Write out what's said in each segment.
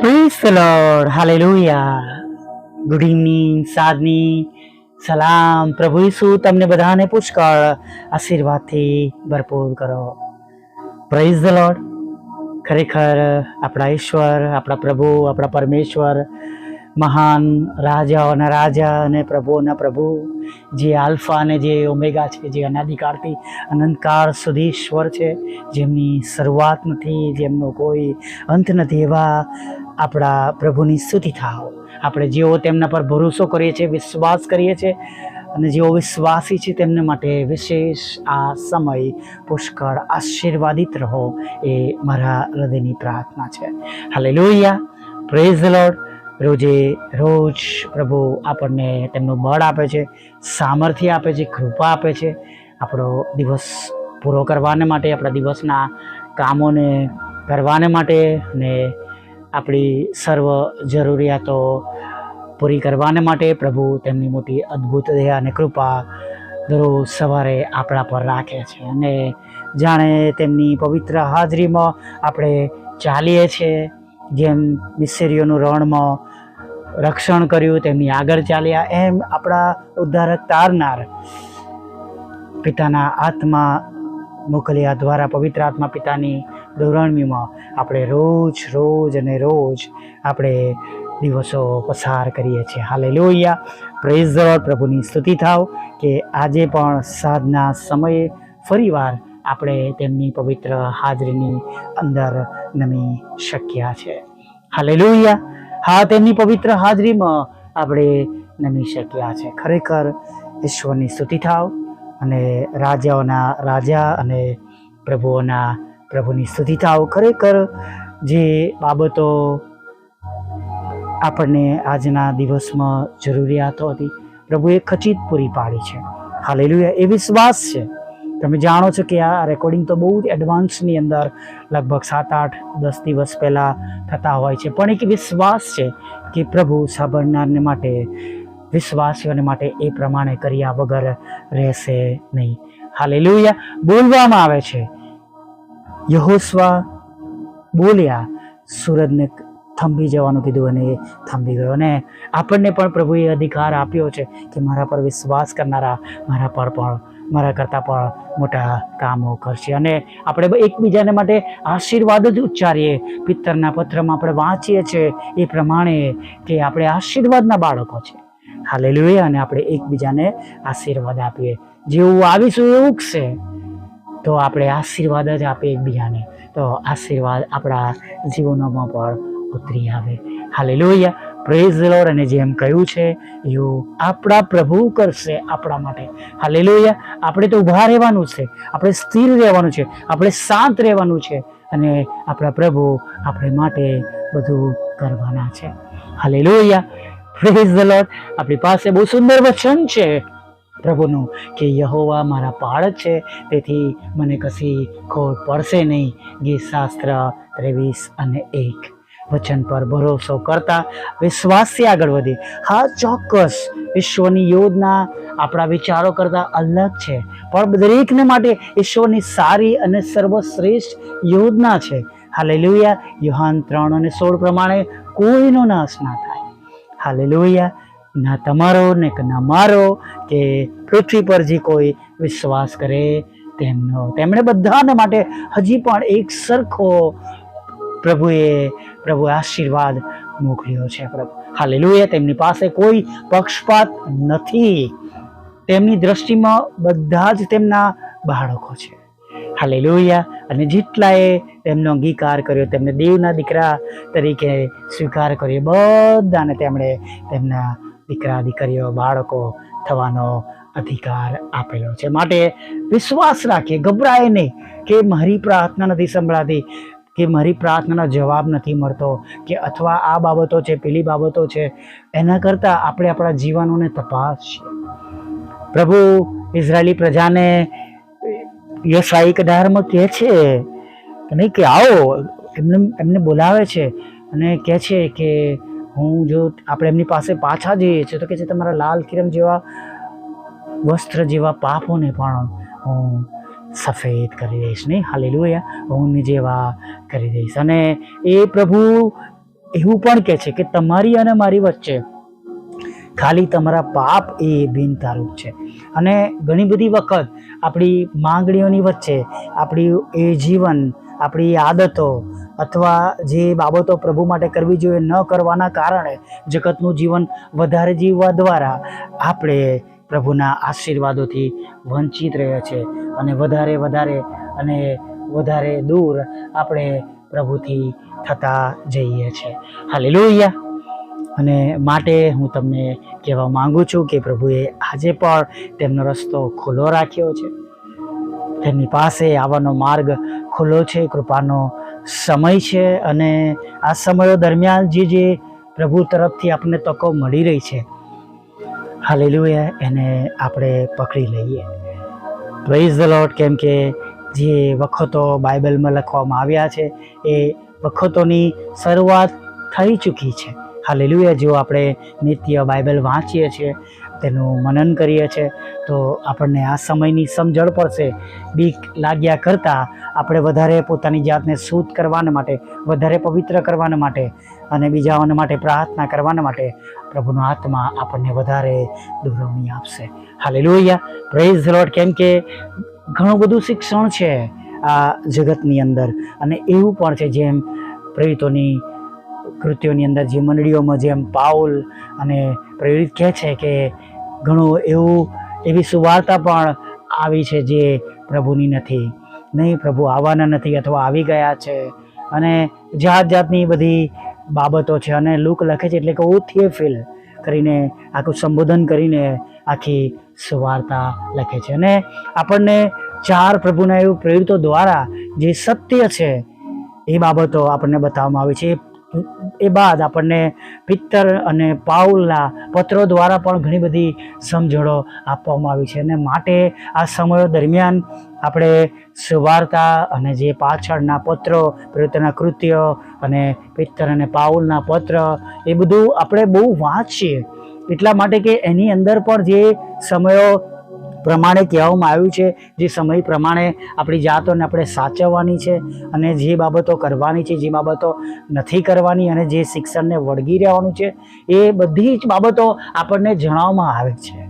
Praise the lord hallelujah good evening સાદની સલામ પ્રભુ ઈસુ તમને બધાને પુષ્કળ આશીર્વાદથી ભરપૂર કરો. પ્રેઝ ધ લોર્ડ ખરેખર આપણા ઈશ્વર, આપણા પ્રભુ, આપણા પરમેશ્વર મહાન રાજાઓના રાજા અને પ્રભુઓના પ્રભુ, જે આલ્ફા અને જે ઓમેગા છે, જે અનાદિકાળથી અનંતકાળ સુધી ઈશ્વર છે, જેમની શરૂઆત નથી, જેમનો કોઈ અંત નથી, એવા આપણા પ્રભુની સ્તુતિ થાઓ. આપણે જેઓ તેમના પર ભરોસો કરીએ છીએ, વિશ્વાસ કરીએ છીએ, અને જેઓ વિશ્વાસી છે, તેમના માટે વિશેષ આ સમય પુષ્કળ આશીર્વાદિત રહો, એ મારા હૃદયની પ્રાર્થના છે. હાલે લોહિયા પ્રેઝ લોર્ડ રોજે રોજ પ્રભુ આપણને તેમનું બળ આપે છે, સામર્થ્ય આપે છે, કૃપા આપે છે. આપણો દિવસ પૂરો કરવાને માટે, આપણા દિવસના કામોને કરવાને માટે ને આપણી સર્વ જરૂરિયાતો પૂરી કરવાને માટે પ્રભુ તેમની મોટી અદ્ભુત દયા અને કૃપા દરરોજ સવારે આપણા પર રાખે છે અને જાણે તેમની પવિત્ર હાજરીમાં આપણે ચાલીએ છીએ. જેમ મિસરીઓનું રણમાં રક્ષણ કર્યું, તેમની આગળ ચાલ્યા, એમ આપણા ઉદ્ધારક તારનાર પિતાના આત્મા મોકલ્યા દ્વારા પવિત્ર આત્મા પિતાની દોરણમીમાં આપણે રોજ રોજ અને રોજ આપણે દિવસો પસાર કરીએ છીએ. હાલે લોહિયા પ્રેઝ પ્રભુની સ્તુતિ થાવ કે આજે પણ સાધના સમયે ફરીવાર આપણે તેમની પવિત્ર હાજરીની અંદર નમી શક્યા છે. હાલે લોહિયા હા, તેમની પવિત્ર હાજરીમાં આપણે નમી શક્યા છે. ખરેખર ઈશ્વરની સ્તુતિ થાવ અને રાજાઓના રાજા અને પ્રભુઓના પ્રભુની સ્તુતિ થાવ. ખરેખર જે બાબતો આપણને આજના દિવસમાં જરૂરિયાતો હતી, પ્રભુએ ખચિત પૂરી પાડી છે. હાલેલુયા. એ વિશ્વાસ છે. તમે જાણો છો કે આ રેકોર્ડિંગ તો બહુ જ એડવાન્સની અંદર લગભગ સાત આઠ દસ દિવસ પહેલાં થતા હોય છે. પણ એક વિશ્વાસ છે કે પ્રભુ સાંભળનારને માટે વિશ્વાસીઓને માટે એ પ્રમાણે કર્યા વગર રહેશે નહીં. હાલેલુયા બોલવામાં આવે છે. યહોસ્વા બોલ્યા, સૂરજને થંભી જવાનું કીધું અને એ થંભી ગયો. અને આપણને પણ પ્રભુએ અધિકાર આપ્યો છે કે મારા પર વિશ્વાસ કરનારા મારા પર પણ મારા કરતાં પણ મોટા કામો કરશે. અને આપણે એકબીજાને માટે આશીર્વાદ જ ઉચ્ચારીએ. પિત્તરના પત્રમાં આપણે વાંચીએ છીએ એ પ્રમાણે કે આપણે આશીર્વાદના બાળકો છે. હાલે લઈએ અને આપણે એકબીજાને આશીર્વાદ આપીએ. જેવું આવીશું એવું ઉગશે, તો આપણે આશીર્વાદ જ આપીએ એકબીજાને. તો આશીર્વાદ આપણા જીવનોમાં પણ ઉતરી આવે. હાલે લોહિયા પ્રેઝ લોડ અને જેમ કહ્યું છે, એવું આપણા પ્રભુ કરશે આપણા માટે. હાલે લોહિયા આપણે તો ઊભા રહેવાનું છે. આપણે સ્થિર રહેવાનું છે. આપણે શાંત રહેવાનું છે. અને આપણા પ્રભુ આપણે માટે બધું કરવાના છે. હાલે લોહિયા પ્રેઝ ધ આપણી પાસે બહુ સુંદર વચન છે પ્રભુનું, કે યહોવા મારા પાળ છે. તેથી મને કશી ખોટ પડશે નહીં. ગીત શાસ્ત્ર ત્રેવીસ અને એક. વચન પર ભરોસો કરતા વિશ્વાસથી આગળ વધી. હા, ચોક્કસ. ઈશ્વરની યોજના આપણા વિચારો કરતાં અલગ છે. પણ દરેકને માટે ઈશ્વરની સારી અને સર્વશ્રેષ્ઠ યોજના છે. હાલે લોહિયા યુહાન ત્રણ અને સોળ પ્રમાણે કોઈનો નાશ ના થાય. હાલે લોહિયા ના તમારો ને ના મારો કે પૃથ્વી પર જે કોઈ વિશ્વાસ કરે તેમનો. તેમણે બધાને માટે હજી પણ એક સરખો પ્રભુએ પ્રભુએ આશીર્વાદ મોકલ્યો છે, પ્રભુ. હાલેલુયા. તેમની પાસે કોઈ પક્ષપાત નથી. તેમની દ્રષ્ટિમાં બધા જ તેમના બાળકો છે. હાલેલુયા. અને જેટલાએ તેમનો અંગીકાર કર્યો, તેમને દેવના દીકરા તરીકે સ્વીકાર કર્યો, બધાને તેમણે તેમના દીકરા, દીકરીઓ, બાળકો થવાનો અધિકાર આપેલો છે. માટે વિશ્વાસ રાખીએ, ગભરાય નહીં કે મારી પ્રાર્થના નથી સંભળાતી. કે મારી પ્રાર્થનાનો જવાબ નથી મળતો, કે અથવા આ બાબતો છે, પેલી બાબતો છે, એના કરતાં આપણે આપણા જીવનોને તપાસીએ. પ્રભુ, ઇઝરાયેલી પ્રજાને યશાઈ કદારમાં કહે છે કે નહીં, કે આવો, એમને એમને બોલાવે છે અને કહે છે કે હું જો આપણે એમની પાસે પાછા જઈએ છીએ, તો કહે છે, તમારા લાલ કિરમ જેવા વસ્ત્ર જેવા પાપોને પણ હું સફેદ કરી દઈશ નહીં? હાલેલુયા. ઊન જેવા કરી દઈશ. અને એ પ્રભુ એવું પણ કહે છે કે તમારી અને મારી વચ્ચે ખાલી તમારા પાપ એ બિનતારૂપ છે. અને ઘણી બધી વખત આપણી માંગણીઓની વચ્ચે આપણી એ જીવન, આપણી આદતો અથવા જે બાબતો પ્રભુ માટે કરવી જોઈએ ન કરવાના કારણે જગતનું જીવન વધારે જીવવા દ્વારા આપણે પ્રભુના આશીર્વાદોથી વંચિત રહ્યા છે અને વધારે વધારે અને વધારે દૂર આપણે પ્રભુથી થતા જઈએ છીએ લોહિયા અને માટે હું તમને કહેવા માંગુ છું કે પ્રભુએ આજે પણ તેમનો રસ્તો ખુલ્લો રાખ્યો છે. તેમની પાસે આવવાનો માર્ગ ખુલ્લો છે, કૃપાનો સમય છે અને આ સમયો દરમિયાન જે જે પ્રભુ તરફથી આપણને તકો મળી રહી છે હાલેલુયા, એને આપણે પકડી લઈએ. પ્રેઝ ધ લોટ કેમ કે જે વખતો બાઇબલમાં લખવામાં આવ્યા છે, એ વખતોની શરૂઆત થઈ ચૂકી છે. હાલેલુયા, જો આપણે નિત્ય બાઇબલ વાંચીએ છીએ, તેનું મનન કરીએ છીએ, તો આપણને આ સમયની સમજણ પડશે. બીક લાગ્યા કરતાં આપણે વધારે પોતાની જાતને શુદ્ધ કરવાના માટે, વધારે પવિત્ર કરવાના માટે અને બીજાઓને માટે પ્રાર્થના કરવાના માટે પ્રભુનો આત્મા આપણને વધારે દુરવણી આપશે. હાલેલુયા. પ્રેઝ લોટ કેમ કે ઘણું બધું શિક્ષણ છે આ જગતની અંદર. અને એવું પણ છે જેમ પ્રેરિતોની કૃત્યોની અંદર જે મંડળીઓમાં જેમ પાઉલ અને પ્રેરિત કહે છે કે ઘણું એવું, એવી સુવાર્તા પણ આવી છે જે પ્રભુની નથી. નહીં, પ્રભુ આવવાના નથી અથવા આવી ગયા છે. અને જાત જાતની બધી બાબતો છે અને લુક લખે છે એટલે કે ઉથીએ ફીલ કરીને, આખું સંબોધન કરીને આખી સુવાર્તા લખે છે. અને આપણને ચાર પ્રભુના એવું પ્રેરિતો દ્વારા જે સત્ય છે એ બાબતો આપણને બતાવવામાં આવી છે. એ બાદ આપણને પિત્તર અને પાઉલના પત્રો દ્વારા પણ ઘણી બધી સમજણો આપવામાં આવી છે. અને માટે આ સમયો દરમિયાન આપણે સુવાર્તા અને જે પાછળના પત્રો પ્રવૃત્તિના કૃત્યો અને પિત્તર અને પાઉલના પત્ર, એ બધું આપણે બહુ વાંચીએ. એટલા માટે કે એની અંદર પણ જે સમયો પ્રમાણે કહેવામાં આવ્યું છે, જે સમય પ્રમાણે આપણી જાતોને આપણે સાચવવાની છે અને જે બાબતો કરવાની છે, જે બાબતો નથી કરવાની અને જે શિક્ષણને વળગી રહેવાનું છે, એ બધી જ બાબતો આપણને જણાવવામાં આવે છે.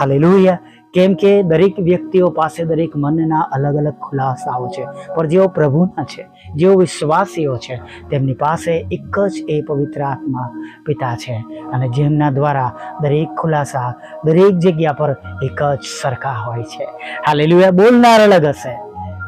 હાલેલુયા. કેમ કે દરેક વ્યક્તિઓ પાસે દરેક મનના અલગ અલગ ખુલાસાઓ છે. પણ જેઓ પ્રભુના છે, જેઓ વિશ્વાસીઓ છે, તેમની પાસે એક જ એ પવિત્ર આત્મા પિતા છે અને જેમના દ્વારા દરેક ખુલાસા દરેક જગ્યા પર એક જ સરખા હોય છે. હાલેલુયા. બોલનાર અલગ હશે,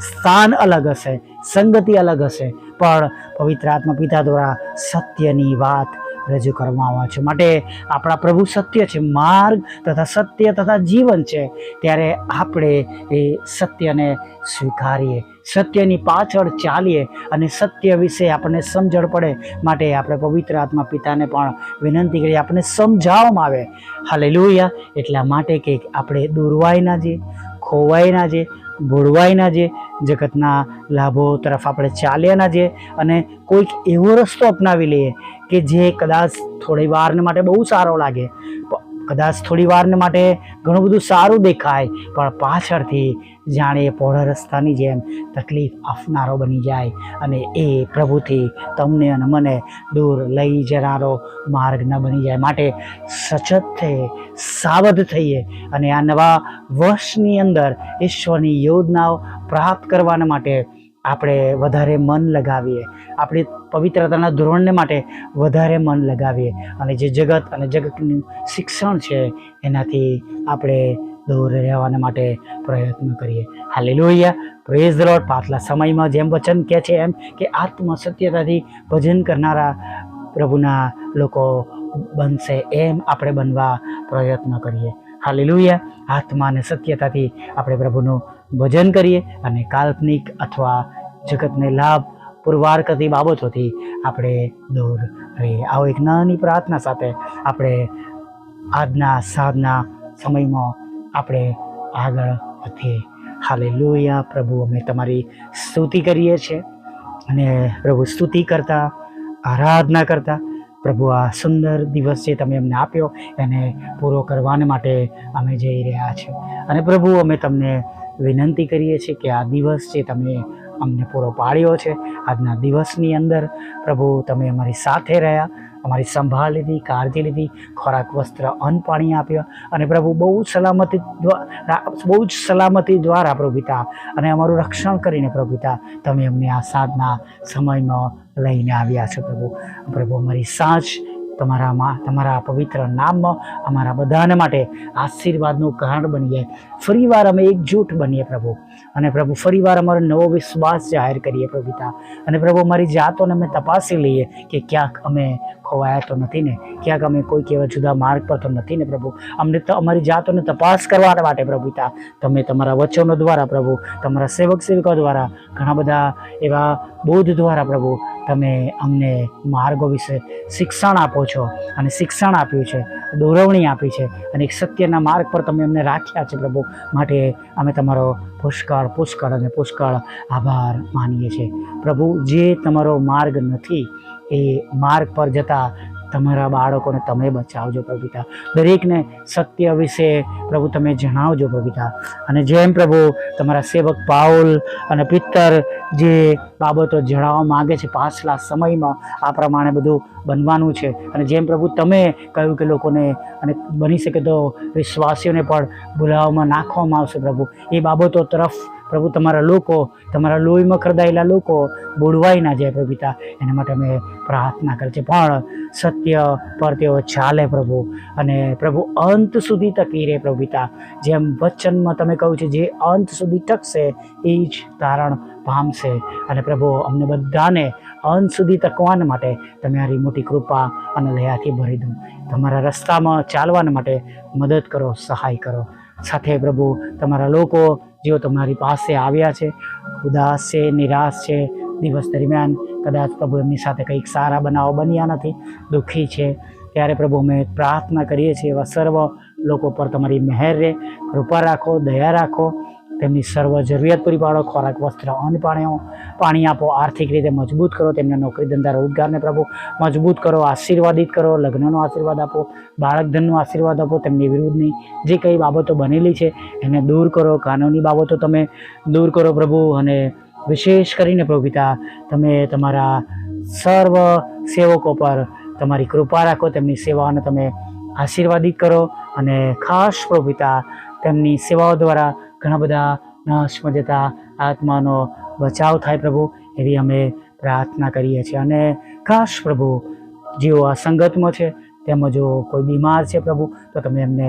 સ્થાન અલગ હશે, સંગતિ અલગ હશે, પણ પવિત્ર આત્મા પિતા દ્વારા સત્યની વાત રજૂ કરવામાં આવે છે. માટે આપણા પ્રભુ સત્ય છે, માર્ગ તથા સત્ય તથા જીવન છે, ત્યારે આપણે એ સત્યને સ્વીકારીએ, સત્યની પાછળ ચાલીએ અને સત્ય વિશે આપણને સમજણ પડે માટે આપણે પવિત્ર આત્મા પિતાને પણ વિનંતી કરીએ. આપણને સમજાવવામાં આવે. હાલેલુયા. એટલા માટે કે આપણે દોરવાય ના જઈએ, ખોવાય ના જઈએ ભોળવાય ના જઈએ જગતના લાભો તરફ આપણે ચાલ્યા ના જઈએ અને કોઈક એવો રસ્તો અપનાવી લઈએ કે જે કદાચ થોડી વારને માટે બહુ સારો લાગે. કદાચ થોડી વારને માટે ઘણું બધું સારું દેખાય, પણ પાછળથી જાણે પહોળા રસ્તાની જેમ તકલીફ આપનારો બની જાય અને એ પ્રભુથી તમને અને મને દૂર લઈ જનારો માર્ગ ન બની જાય. માટે સચત થઈએ સાવધ થઈએ અને આ નવા વર્ષની અંદર ઈશ્વરની યોજનાઓ પ્રાપ્ત કરવાના માટે આપણે વધારે મન લગાવીએ. આપણી પવિત્રતાના ધોરણને માટે વધારે મન લગાવીએ. અને જે જગત અને જગતનું શિક્ષણ છે, એનાથી આપણે દૂર રહેવાના માટે પ્રયત્ન કરીએ. હાલી લોહિયા પ્રેઝ રોડ પાછલા સમયમાં જેમ વચન કહે છે એમ કે આત્મ સત્યતાથી ભજન કરનારા પ્રભુના લોકો બનશે એમ આપણે બનવા પ્રયત્ન કરીએ. હાલેલુયા. આત્મા અને સત્યતાથી આપણે પ્રભુનું ભજન કરીએ અને કાલ્પનિક અથવા જગતને લાભ પુરવાર કરતી બાબતોથી આપણે દૂર રહીએ. આવો એક નાની પ્રાર્થના સાથે આપણે આજના સાધના સમયમાં આપણે આગળ વધીએ. લોહિયા પ્રભુ, અમે તમારી સ્તુતિ કરીએ છીએ અને પ્રભુ, સ્તુતિ કરતા, આરાધના કરતા, પ્રભુ, આ સુંદર દિવસ જે તમે અમને આપ્યો એને પૂરો કરવાને માટે અમે જઈ રહ્યા છીએ. અને પ્રભુ, અમે તમને વિનંતી કરીએ છીએ કે આ દિવસ જે તમે અમને પૂરો પાડ્યો છે, આજના દિવસની અંદર પ્રભુ તમે અમારી સાથે રહ્યા, અમારી સંભાળ લીધી, કાળજી લીધી, ખોરાક, વસ્ત્ર, અન્ન પાણી આપ્યા અને પ્રભુ બહુ જ સલામતી દ્વારા બહુ જ સલામતી દ્વારા પ્રભુ અને અમારું રક્ષણ કરીને પ્રભુ તમે અમને આ સાધના સમયમાં લઈને આવ્યા છો પ્રભુ. પ્રભુ અમારી સાંજ તમારામાં તમારા પવિત્ર નામમાં અમારા બધાને માટે આશીર્વાદનું કારણ બની જાય. ફરીવાર અમે એકજૂટ બનીએ પ્રભુ. અને પ્રભુ, ફરીવાર અમારો નવો વિશ્વાસ જાહેર કરીએ પ્રભુતા અને પ્રભુ, અમારી જાતોને અમે તપાસી લઈએ કે ક્યાંક અમે ખોવાયા તો નથી ને. ક્યાંક અમે કોઈક એવા જુદા માર્ગ પર તો નથી ને પ્રભુ. અમને અમારી જાતોને તપાસ કરવા માટે પ્રભુ તમે તમારા વચનો દ્વારા પ્રભુ, તમારા સેવક સેવિકા દ્વારા, ઘણા બધા એવા બોધ દ્વારા પ્રભુ, તમે અમને માર્ગો વિશે શિક્ષણ આપો છો અને શિક્ષણ આપ્યું છે, દોરવણી આપી છે અને એક સત્યના માર્ગ પર તમે અમને રાખ્યા છે પ્રભુ. માટે અમે તમારો પુષ્કળ પુષ્કળ અને પુષ્કળ આભાર માનીએ છીએ. પ્રભુ, જે તમારો માર્ગ નથી એ માર્ગ પર જતા તમારા બાળકોને તમે બચાવજો પ્રભુ દરેકને સત્ય વિશે પ્રભુ તમે જણાવજો પ્રભુ અને જેમ પ્રભુ તમારા સેવક પાઉલ અને પિત્તર જે બાબતો જણાવવા માગે છે પાછલા સમયમાં આ પ્રમાણે બધું બનવાનું છે. અને જેમ પ્રભુ તમે કહ્યું કે લોકોને અને બની શકે તો વિશ્વાસીઓને પણ બોલાવવામાં નાખવામાં આવશે પ્રભુ. એ બાબતો તરફ પ્રભુ તમારા લોકો, તમારા લોહીમાં ખરદાયેલા લોકો બોડવાઈ ના જાય પ્રભુ એના માટે અમે પ્રાર્થના કરીએ છીએ. પણ સત્ય પર તેઓ ચાલે પ્રભુ. અને પ્રભુ અંત સુધી ટકી રહે પ્રભુ જેમ વચનમાં તમે કહ્યું છે, જે અંત સુધી ટકશે, એ જ તારણ પામશે અને પ્રભુ, અમને બધાને અંત સુધી તકવાન માટે તમારી મોટી કૃપા અને દયાથી ભરી દો. તમારા રસ્તામાં ચાલવાના માટે મદદ કરો, સહાય કરો. સાથે પ્રભુ, તમારા લોકો જેઓ તમારી પાસે આવ્યા છે, ઉદાસ છે, નિરાશ છે, દિવસ દરમિયાન કદાચ પ્રભુ એમની સાથે કંઈક સારા બનાવો બન્યા નથી, દુઃખી છે, ત્યારે પ્રભુ અમે પ્રાર્થના કરીએ છીએ, એવા સર્વ લોકો પર તમારી મહેર રહે, કૃપા રાખો, દયા રાખો તેમની સર્વ જરૂરિયાત પૂરી પાડો, ખોરાક, વસ્ત્ર, અન્ન પાણીઓ, પાણી આપો, આર્થિક રીતે મજબૂત કરો, તેમને નોકરી ધંધા, રોજગારને પ્રભુ મજબૂત કરો, આશીર્વાદિત કરો, લગ્નનો આશીર્વાદ આપો, બાળક ધનનો આશીર્વાદ આપો, તેમની વિરુદ્ધની જે કંઈ બાબતો બનેલી છે એને દૂર કરો, કાનૂની બાબતો તમે દૂર કરો પ્રભુ અને વિશેષ કરીને પ્રભુ પિતા, તમે તમારા સર્વ સેવકો પર તમારી કૃપા રાખો, તેમની સેવાઓને તમે આશીર્વાદિત કરો અને ખાસ પ્રભુ પિતા, તેમની સેવાઓ દ્વારા ઘણા બધા નાશમાં જતા આત્માનો બચાવ થાય પ્રભુ, એવી અમે પ્રાર્થના કરીએ છીએ. અને ખાસ પ્રભુ, જેઓ આ સંગતમાં છે તેમજ કોઈ બીમાર છે પ્રભુ, તો તમે એમને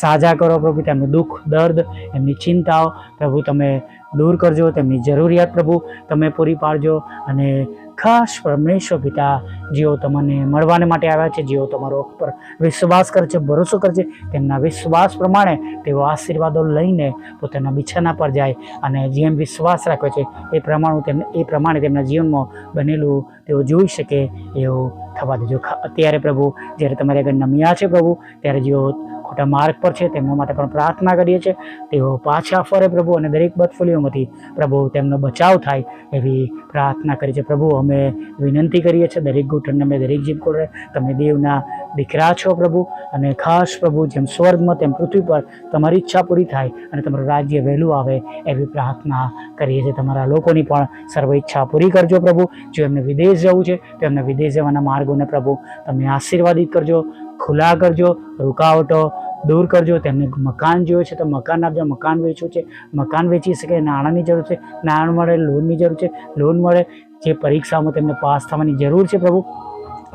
સાજા કરો પ્રભુ, તેમનું દુઃખ, દર્દ, એમની ચિંતાઓ પ્રભુ તમે દૂર કરજો, તેમની જરૂરિયાત પ્રભુ તમે પૂરી પાડજો અને ખાસ પરમેશ્વર પિતા જેઓ તમને મળવાને માટે આવ્યા છે, જેઓ તમારો પર વિશ્વાસ કરે ભરોસો કરે છે, તેમના વિશ્વાસ પ્રમાણે તેઓ આશીર્વાદો લઈને પોતાના બિછાના પર જાય અને જેમ વિશ્વાસ રાખે છે, એ પ્રમાણે તેમને એ પ્રમાણે તેમના જીવનમાં બનેલું તેઓ જોઈ શકે એવું થવા દેજો. અત્યારે પ્રભુ, જ્યારે તમારે આગળ નમ્યા છે પ્રભુ, ત્યારે જેઓ ખોટા માર્ગ પર છે, તેમના માટે પણ પ્રાર્થના કરીએ છીએ. તેઓ પાછા ફરે પ્રભુ અને દરેક બદફલીઓમાંથી પ્રભુ તેમનો બચાવ થાય એવી પ્રાર્થના કરીએ છીએ. પ્રભુ, અમે વિનંતી કરીએ છીએ, દરેક ઘૂંટણને અમે દરેક જીભ કોડે તમે દેવના દીકરા છો પ્રભુ અને ખાસ પ્રભુ, જેમ સ્વર્ગમાં તેમ પૃથ્વી પર તમારી ઈચ્છા પૂરી થાય અને તમારું રાજ્ય વહેલું આવે એવી પ્રાર્થના કરીએ છીએ. તમારા લોકોની પણ સર્વ ઈચ્છા પૂરી કરજો પ્રભુ. જો એમને વિદેશ જવું છે, તો એમને વિદેશ જવાના માર્ગોને પ્રભુ તમે આશીર્વાદિત કરજો. ખુલ્લા કરજો, રૂકાવટો દૂર કરજો તેમને મકાન જોયું છે તો મકાન આપજો, મકાન વેચવું છે, મકાન વેચી શકે, નાણાંની જરૂર છે, નાણાં મળે, લોનની જરૂર છે, લોન મળે, જે પરીક્ષામાં તેમને પાસ થવાની જરૂર છે પ્રભુ,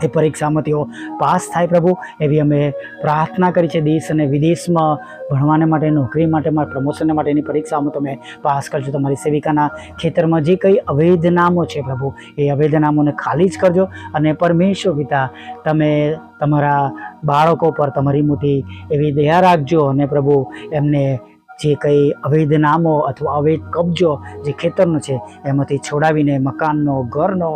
એ પરીક્ષામાં તેઓ પાસ થાય પ્રભુ, એવી અમે પ્રાર્થના કરી છે દેશ અને વિદેશમાં ભણવાને માટે, નોકરી માટે પ્રમોશનને માટેની પરીક્ષામાં તમે પાસ કરજો, તમારી સેવિકાના ખેતરમાં જે કંઈ અવેદનામો છે પ્રભુ, એ અવેદનામોને ખાલી જ કરજો અને પરમેશ્વર પિતા, તમે તમારા બાળકો પર તમારી મોટી એવી દયા રાખજો અને પ્રભુ એમને જે કંઈ અવૈધ નામો અથવા અવૈધ કબજો જે ખેતરનો છે, એમાંથી છોડાવીને મકાનનો, ઘરનો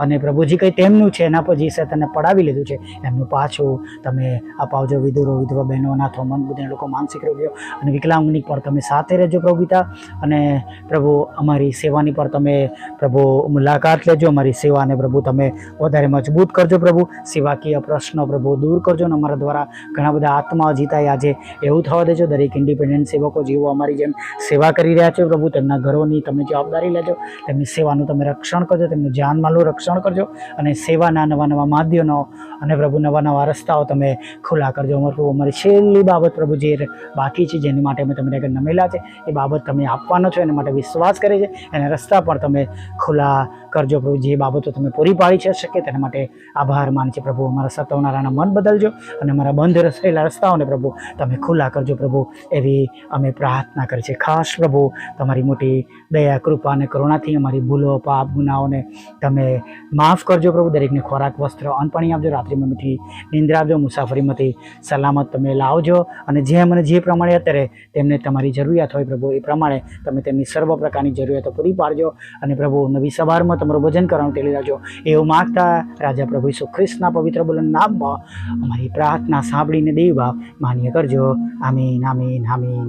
અને પ્રભુજી કંઈ તેમનું છે, એના પર જે શેતાને પડાવી લીધું છે, એમનું પાછું તમે અપાવજો વિધુરો, વિધવા બહેનો નાથો મન બુદ્ધિના લોકો, માનસિક રોગીઓ અને વિકલાંગની પર તમે સાથે રહેજો પ્રભુ પિતા. અને પ્રભુ અમારી સેવાની પર તમે પ્રભુ મુલાકાત લેજો, અમારી સેવાને પ્રભુ તમે વધારે મજબૂત કરજો પ્રભુ. સેવાકીય પ્રશ્નો પ્રભુ દૂર કરજો અને અમારા દ્વારા ઘણા બધા આત્મા જીતાય. આજે એવું થવા દેજો, દરેક ઇન્ડિપેન્ડન્ટ સેવકો જેઓ અમારી જેમ સેવા કરી રહ્યા છે પ્રભુ, તેમના ઘરોની તમે જવાબદારી લેજો, તેમની સેવાનું તમે રક્ષણ કરજો, તેમનું જાનમાલનું રક્ષણ કરજો અને સેવાના નવા નવા માધ્યમો અને પ્રભુ, નવા નવા રસ્તાઓ તમે ખુલ્લા કરજો. અમારે પ્રભુ, અમારી છેલ્લી બાબત પ્રભુ જે બાકી છે, જેની માટે અમે તમને નમેલા છે, એ બાબત તમે આપવાનો છો, એના માટે વિશ્વાસ કરે છે એના રસ્તા પણ તમે ખુલ્લા કરજો પ્રભુ, જે બાબતો તમે પૂરી પાડી છે શકે તેના માટે આભાર માન છે પ્રભુ. અમારા સતાવનારાના મન બદલજો અને અમારા બંધ રસેલા રસ્તાઓને પ્રભુ તમે ખુલ્લા કરજો પ્રભુ. એવી અમે પ્રાર્થના કરી છે. ખાસ પ્રભુ, તમારી મોટી દયા, કૃપા અને કરુણાથી અમારી ભૂલો, પાપ, ગુનાઓને તમે માફ કરજો પ્રભુ. દરેકને ખોરાક, વસ્ત્ર અનપણી આપજો. રાત્રિમાં મીઠી નિંદ્રા આપજો મુસાફરીમાંથી સલામત તમે લાવજો અને જેમ અને જે પ્રમાણે અત્યારે તેમને તમારી જરૂરિયાત હોય પ્રભુ, એ પ્રમાણે તમે તેમની સર્વ પ્રકારની જરૂરિયાતો પૂરી પાડજો અને પ્રભુ, નવી સવારમાં તમારું ભજન કરવાનું ટેલી રાખજો એવું માગતા રાજા પ્રભુ ઈસુ ખ્રિસ્તના પવિત્ર બોલન નામમાં અમારી પ્રાર્થના સાંભળીને દેવા માન્ય કરજો. આમીન આમીન આમીન.